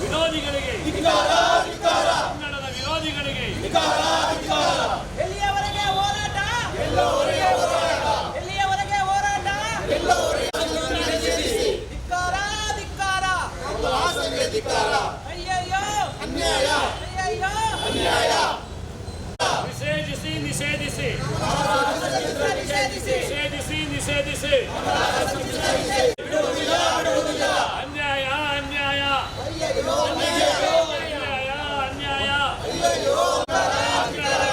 ವಿರೋಧಿಗಳಿಗೆ ಕನ್ನಡದ ವಿರೋಧಿಗಳಿಗೆ ಎಲ್ಲಿಯವರೆಗೆ ಹೋರಾಟ ಎಲ್ಲಿಯವರೆಗೆ ಹೋರಾಟ ಧಿಕ್ಕಾರ ಧಿಕ್ಕಾರ ಅಯ್ಯಯ್ಯೋ ಅಯ್ಯಯ್ಯೋ ನಿಷೇಧಿಸಿ ನಿಷೇಧಿಸಿ ನಿಷೇಧಿಸಿ ನಿಷೇಧಿಸಿ ನಿಷೇಧಿಸಿ ಅನ್ಯಾಯ ಅನ್ಯಾಯ ಅನ್ಯಾಯ ಅನ್ಯಾಯ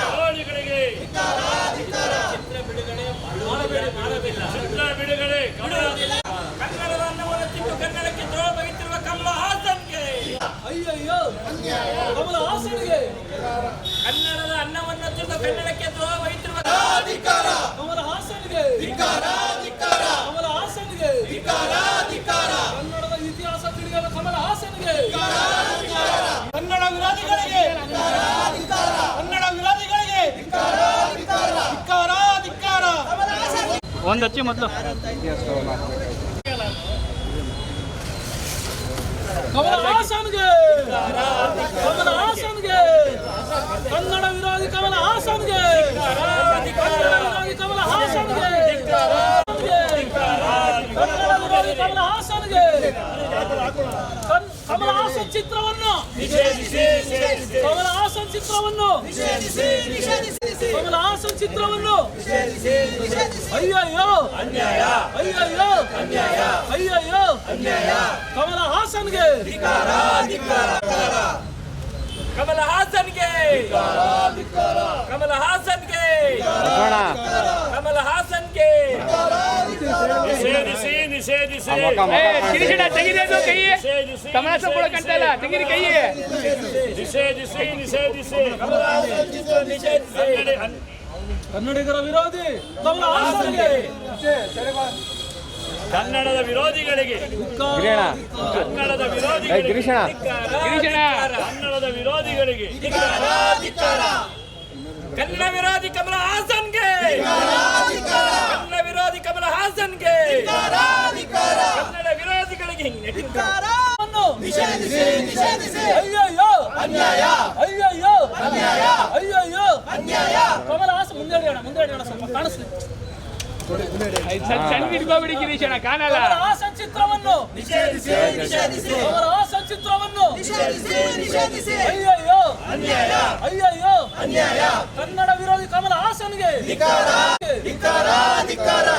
ವಿರೋಧಿಗಳಿಗೆ ಚಿತ್ರ ಬಿಡುಗಡೆ ಚಿತ್ರ ಬಿಡುಗಡೆ ಕನ್ನಡ- ಕನ್ನಡದ ಅನ್ನವನ್ನು ತಿಂದು ಕನ್ನಡಕ್ಕೆ ದ್ರೋಹ ಬಗೆತಿರುವ ಕಮಲ ಹಾಸನ್ಗೆ ಅಯ್ಯಯ್ಯೋ ಕಮಲ ಹಾಸನಿಗೆ ಕನ್ನಡದ ಅನ್ನವನ್ನು ತಿಂದು ಕನ್ನಡಕ್ಕೆ ದ್ರೋಹ ಬಗೆತಿರುವ ಕಮಲ ಹಾಸನಿಗೆ ಕಮಲ ಹಾಸನಿಗೆ ಕನ್ನಡದ ಇತಿಹಾಸ ತಿಳಿಯಲು ಕಮಲ ಹಾಸನಿಗೆ ಕನ್ನಡ ವಿರೋಧಿಗಳಿಗೆ ಕನ್ನಡ ವಿರೋಧಿಗಳಿಗೆ ಧಿಕ್ಕಾರ ಧಿಕ್ಕಾರ ಒಂದು ಹಚ್ಚಿ ಮೊದಲು. ಹಾಸನ್ಗೆ! ಕಮಲ ಹಾಸನ್ಗೆ! ಕನ್ನಡ ವಿರೋಧಿ ಕಮಲ ಹಾಸನ್ಗೆ! ಕನ್ನಡ ವಿರೋಧಿ ಕಮಲ ಹಾಸನ್ಗೆ! ಕನ್ನಡ ವಿರೋಧಿ ಕಮಲ ಹಾಸನ್ಗೆ! ಕಮಲ ಹಾಸನ್ ಚಿತ್ರವನ್ನು! ಕಮಲ ಹಾಸನ್ ಚಿತ್ರವನ್ನು! ಕಮಲ ಹಾಸನ್ ಚಿತ್ರವನ್ನು ಅಯ್ಯಯ್ಯೋ. ಅಯ್ಯಯ್ಯೋ. ಅಯ್ಯಯ್ಯೋ. ಕಮಲ ಹಾಸನ್ಗೆ. ಕಮಲ ಹಾಸನ್ಗೆ. ಕಮಲ ಹಾಸನ್ಗೆ. ಕಿರಿಸಿಡ ಕೈ. ಕೂಡ ತೆಗಿರಿ ಕೈ. ನಿಷೇಧಿಸಿ ನಿಷೇಧಿಸಿ ಕನ್ನಡಿಗರ ವಿರೋಧಿ ಕನ್ನಡದ ವಿರೋಧಿಗಳಿಗೆ. ಕನ್ನಡದ ವಿರೋಧಿಗಳಿಗೆ. ಕನ್ನಡದ ವಿರೋಧಿಗಳಿಗೆ ಕನ್ನಡ ವಿರೋಧಿ ಕಮಲ ಹಾಸನ್ಗೆ ಕನ್ನಡ ವಿರೋಧಿ ಕಮಲ ಹಾಸನ್ಗೆ ಕನ್ನಡ ವಿರೋಧಿಗಳಿಗೆ ಹಿಂಗೆ ಅನ್ನು ಅಯ್ಯಯ್ಯೋ. ಅಯ್ಯಯ್ಯೋ. ಅಯ್ಯಯ್ಯೋ. ಕಮಲ ಹಾಸ ಮುಂದೆ ಅಣ್ಣ ಮುಂದೆ ಅಣ್ಣ ಸ್ವಲ್ಪ ಕಾಣಿಸ್ಲಿ. ಸಣ್ಣ ಹಿಡ್ಕೋಬಿಡಿ ಗಿರೀಶಣ್ಣ ಕಾಣಲ್ಲ. ಕಮಲ ಹಾಸನ್ ನಿಷೇಧಿಸಿ ಕಮಲ ಹಾಸನ್ ಚಿತ್ರವನ್ನು. ಅಯ್ಯಯ್ಯೋ. ಅಯ್ಯಯ್ಯೋ. ಕನ್ನಡ ವಿರೋಧಿ ಕಮಲ ಹಾಸನ್ಗೆ. ಧಿಕ್ಕಾರ ಧಿಕ್ಕಾರ.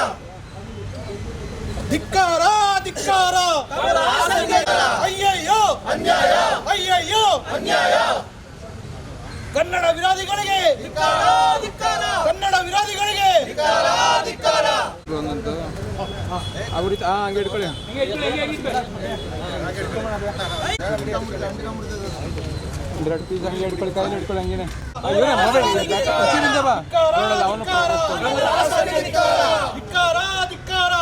ಕಮಲ ಹಾಸನ್ಗೆ ಅಯ್ಯಯ್ಯೋ ಅನ್ಯಾಯ ಅಯ್ಯಯ್ಯೋ ಅನ್ಯಾಯ ಕನ್ನಡ ವಿರೋಧಿಗಳಿಗೆ ಕನ್ನಡ ವಿರೋಧಿಗಳಿಗೆ ಹಾ ಹಂಗೆ ಇಟ್ಕೊಳ್ಳಿ. ಎರಡು ಪೀಸ್ ಹಂಗೆ ಇಟ್ಕೊಳ್ಳಿ ಇಟ್ಕೊಳ್ಳಿ ಹಂಗೇನೆ. ಅವನು ಧಿಕ್ಕಾರ. ಧಿಕ್ಕಾರ.